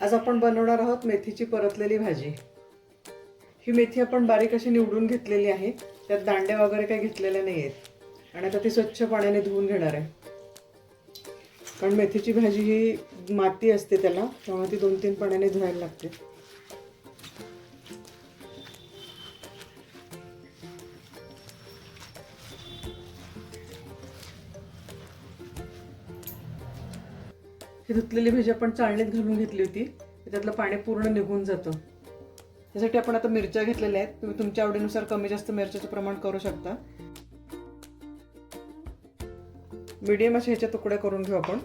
आज आपण बनवणार आहोत मेथीची परतलेली भाजी. ही मेथी आपण बारीक अशी निवडून घेतलेली आहे. त्यात दांड्या वगैरे काही घेतलेल्या नाही आहेत आणि आता ती स्वच्छ पाण्याने धुवून घेणार आहे. कारण मेथीची भाजी ही माती असते त्याला त्यामुळे ती दोन तीन पाण्याने धुवायला लागते. ही धुतलेली भाजी आपण चाळणीत घालून घेतली होती. त्यातलं पाणी पूर्ण निघून जातं. त्यासाठी आपण आता मिरच्या घेतलेल्या आहेत. तुम्ही तुमच्या आवडीनुसार कमी जास्त मिरच्याचं प्रमाण करू शकता. मीडियम अशा ह्याच्या तुकड्या करून घेऊ आपण.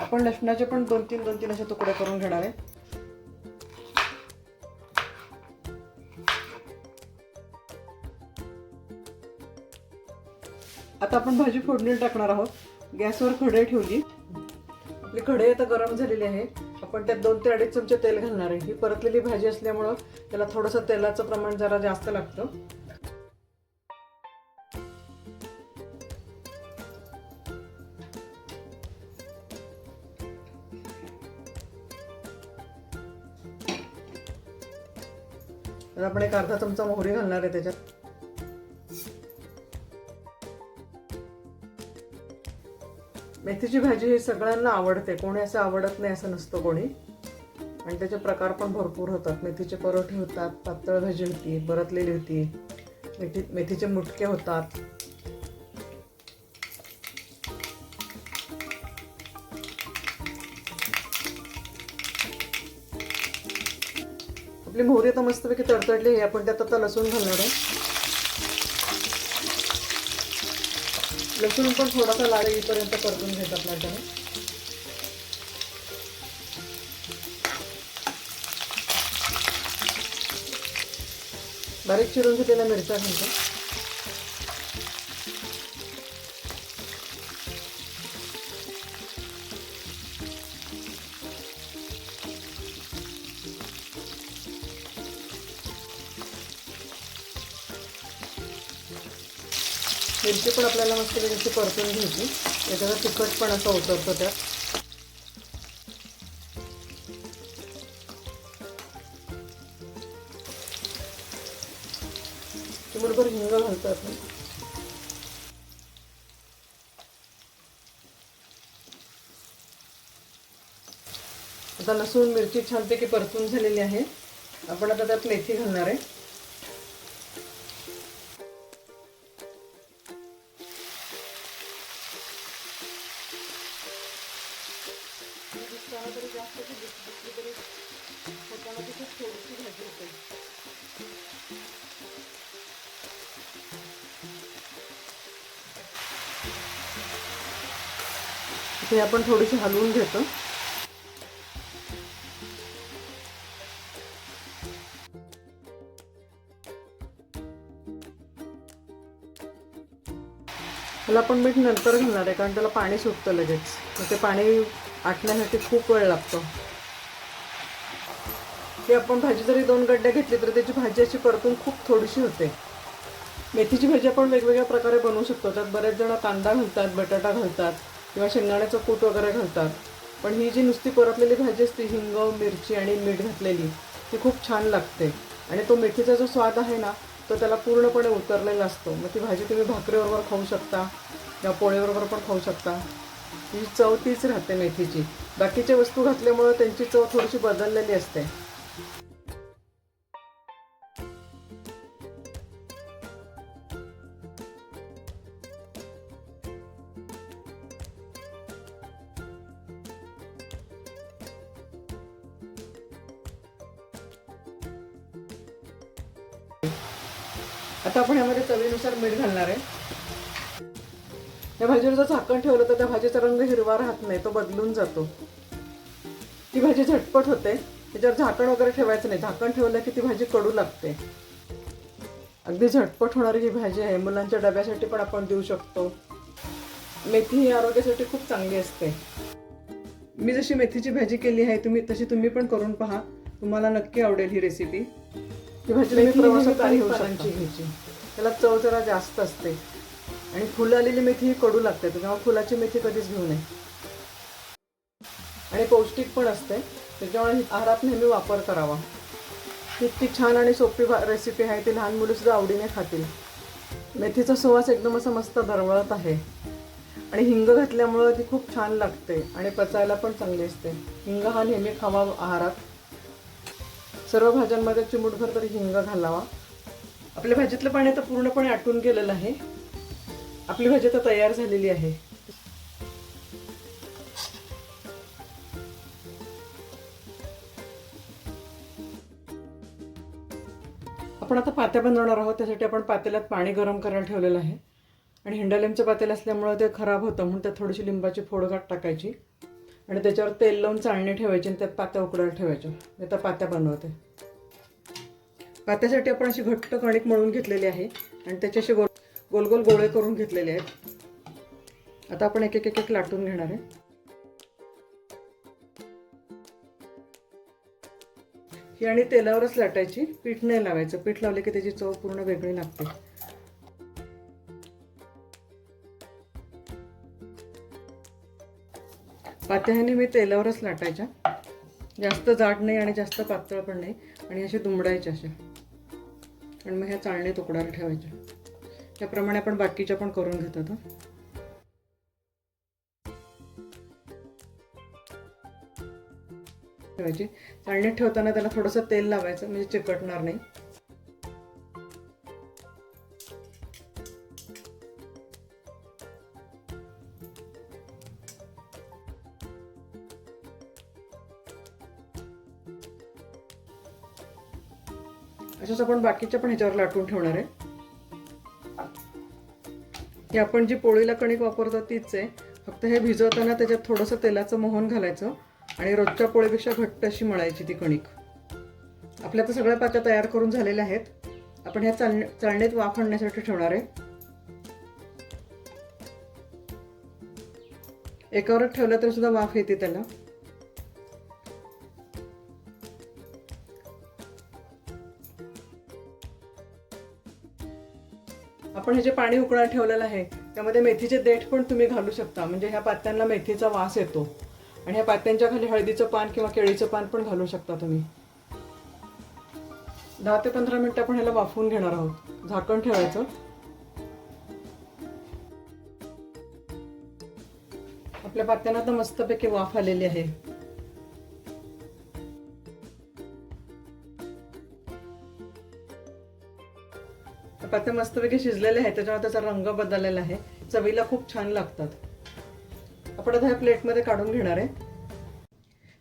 आपण लसणाचे पण दोन तीन दोन तीन अशा तुकड्या करून घेणार आहे. आता आपण भाजी फोडणी टाकणार आहोत. गॅसवर कढई ठेवली. आपली कढई आता गरम झालेली आहे आपण त्यात दोन ते अडीच चमचे तेल घालणार आहे. ही परतलेली भाजी असल्यामुळं त्याला थोडंसं तेलाचं प्रमाण जरा जास्त लागतं. तर आपण एक अर्धा चमचा मोहरी घालणार आहे त्याच्यात. मेथीची भाजी ही सगळ्यांना आवडते. कोणी असं आवडत नाही असं नसतं कोणी. आणि त्याचे प्रकार पण भरपूर होतात. मेथीचे परोठे होतात पातळ भाजी होती परतलेली होती. मेथी मेथीचे मुटके होतात. आपली मोहरी आता मस्तपैकी तडतडली आहे. आपण त्यात आता लसूण घालणार आहे. लसूण पण थोडासा लाल येईपर्यंत परतून घ्यायचा आपल्याकडे बारीक चिरून घेतलेल्या मिरच्या घालतो. मिरची पण आपल्याला मस्त मिरची परतून घ्यायची. त्याच्यावर तिखट पण असं उतरतो त्यात. बरोबर हिंग घालतो आपण आता लसूण मिरची छानपैकी परतून झालेली आहे. आपण आता त्यात मेथी घालणार आहे. तरी जास्त दिसली तरी त्यामध्ये खूप थोडीशी भाजी होते. हे आपण थोडीशी हलवून घेतो. त्याला आपण मीठ नंतर घालणार आहे कारण त्याला पाणी सुटतं लगेच. मग ते पाणी आटण्यासाठी खूप वेळ लागतो. ही आपण भाजी जरी दोन गड्ड्या घेतली तर त्याची भाजी अशी परतून खूप थोडीशी होते. मेथीची भाजी आपण वेगवेगळ्या प्रकारे बनवू शकतो. त्यात बरेच जण कांदा घालतात बटाटा घालतात किंवा शेंगदाण्याचं कूट वगैरे घालतात. पण ही जी नुसती परतलेली भाजी असते हिंग मिरची आणि मीठ घातलेली ती खूप छान लागते. आणि तो मेथीचा जो स्वाद आहे ना तो त्याला पूर्णपणे उतरलेला असतो. मग ती भाजी तुम्ही भाकरीबरोबर खाऊ शकता किंवा पोळीबरोबर पण खाऊ शकता. ही चव तीच राहते मेथीची. बाकीच्या वस्तू घातल्यामुळं त्यांची चव थोडीशी बदललेली असते. आता आपण यामध्ये चवीनुसार मीठ घालणार आहे. या भाजीवर जर झाकण ठेवलं तर त्या भाजीचा रंग हिरवा राहत नाही तो बदलून जातो. ती भाजी झटपट होते. त्याच्यावर झाकण वगैरे ठेवायचं नाही. झाकण ठेवलं की ती भाजी कडू लागते. अगदी झटपट होणारी ही भाजी आहे. मुलांच्या डब्यासाठी पण आपण देऊ शकतो. मेथी ही आरोग्यासाठी खूप चांगली असते. मी जशी मेथीची भाजी केली आहे तुम्ही तशी तुम्ही पण करून पहा. तुम्हाला नक्की आवडेल ही रेसिपी ही भाजी प्रवासात घ्यायची. त्याला चव जरा जास्त असते. आणि फुलं आलेली मेथी ही कडू लागते त्याच्यामुळे फुलाची मेथी कधीच घेऊ नये. आणि पौष्टिक पण असते त्याच्यामुळे आहारात नेहमी वापर करावा. इतकी छान आणि सोपी रेसिपी आहे ती लहान मुलंसुद्धा आवडीने खातील. मेथीचा सुवास एकदम असा मस्त दरवळत आहे. आणि हिंग घातल्यामुळं ती खूप छान लागते आणि पचायला पण चांगली असते. हिंग हा नेहमी खावा आहारात. सर्व भाज्यांमध्ये चिमूटभर तरी हिंग घालावा. आपल्या भाजीतलं पाणी आता पूर्णपणे आटून गेलेलं आहे. आपली भाजी आता तयार झालेली आहे. आपण आता पात्या बनवणार आहोत त्यासाठी आपण पातेल्यात पाणी गरम करायला ठेवलेलं आहे. आणि हिंडालिंबचं पातेलं असल्यामुळं ते खराब होतं म्हणून त्यात थोडीशी लिंबाची फोडघाट टाकायची. आणि त्याच्यावर तेल लावून चाळणी ठेवायची आणि त्यात पात्या उकडायला ठेवायच्या. मी आता पात्या बनवते. पात्यासाठी आपण अशी घट्ट कणिक मळून घेतलेली आहे आणि त्याच्याशी गोल गोल गोल गोळे करून घेतलेले आहेत. आता आपण एक एक एक एक लाटून घेणार आहे. ही आणि तेलावरच लाटायची. पीठ नाही लावायचं. पीठ लावले की त्याची चव पूर्ण वेगळी लागते. पात्याने मी तेलावरच लाटायच्या. जास्त जाड नाही आणि जास्त पातळ पण नाही. आणि अशी दुमडायच्या अशा. आणि मग ह्या चाळणी तुकड्यावर ठेवायच्या. त्याप्रमाणे आपण बाकीच्या पण करून घेत होतो ठेवायची. चाळणीत ठेवताना त्याला थोडंसं तेल लावायचं म्हणजे चिकटणार नाही. अशाच आपण बाकीच्या पण ह्याच्यावर लाटून ठेवणार आहे. की आपण जी पोळीला कणिक वापरतो तीच आहे. फक्त हे भिजवताना त्याच्यात थोडंसं तेलाचं मोहन घालायचं आणि रोजच्या पोळीपेक्षा घट्ट अशी मळायची ती कणिक. आपल्या तर सगळ्या पात्या तयार करून झालेल्या आहेत. आपण ह्या चालण चालणीत वाफ आणण्यासाठी ठेवणार आहे. एकावरच ठेवलं तरी सुद्धा वाफ येते त्याला. आपण हे जे पाणी उकळायला ठेवलेलं आहे त्यामध्ये मेथीचे देठ पण तुम्ही घालू शकता. म्हणजे ह्या पात्यांना मेथीचा वास येतो. आणि ह्या पात्यांच्या खाली हळदीचं पान किंवा केळीचं पान पण घालू शकता तुम्ही. दहा ते पंधरा मिनिटं आपण ह्याला वाफवून घेणार आहोत. झाकण ठेवायचं. आपल्या पात्यांना तर मस्तपैकी वाफ आलेली आहे. पात्या मस्तपैकी शिजलेले आहेत त्याच्यामुळे त्याचा रंग बदललेला आहे. चवीला खूप छान लागतात. आपण आता ह्या प्लेटमध्ये काढून घेणार आहे.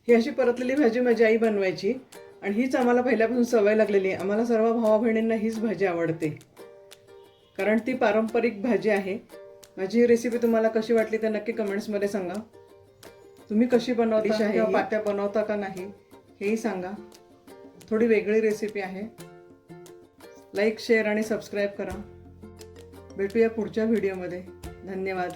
ही अशी परतलेली भाजी माझी आई बनवायची आणि हीच आम्हाला पहिल्यापासून सवय लागलेली आहे. आम्हाला सर्व भावा बहिणींना हीच भाजी आवडते. कारण ती पारंपरिक भाजी आहे. माझी ही रेसिपी तुम्हाला कशी वाटली ते नक्की कमेंट्समध्ये सांगा. तुम्ही कशी बनवता पात्या बनवता का नाही हेही सांगा. थोडी वेगळी रेसिपी आहे. लाईक शेअर आणि सबस्क्राईब करा. भेटूया पुढच्या व्हिडिओमध्ये. धन्यवाद.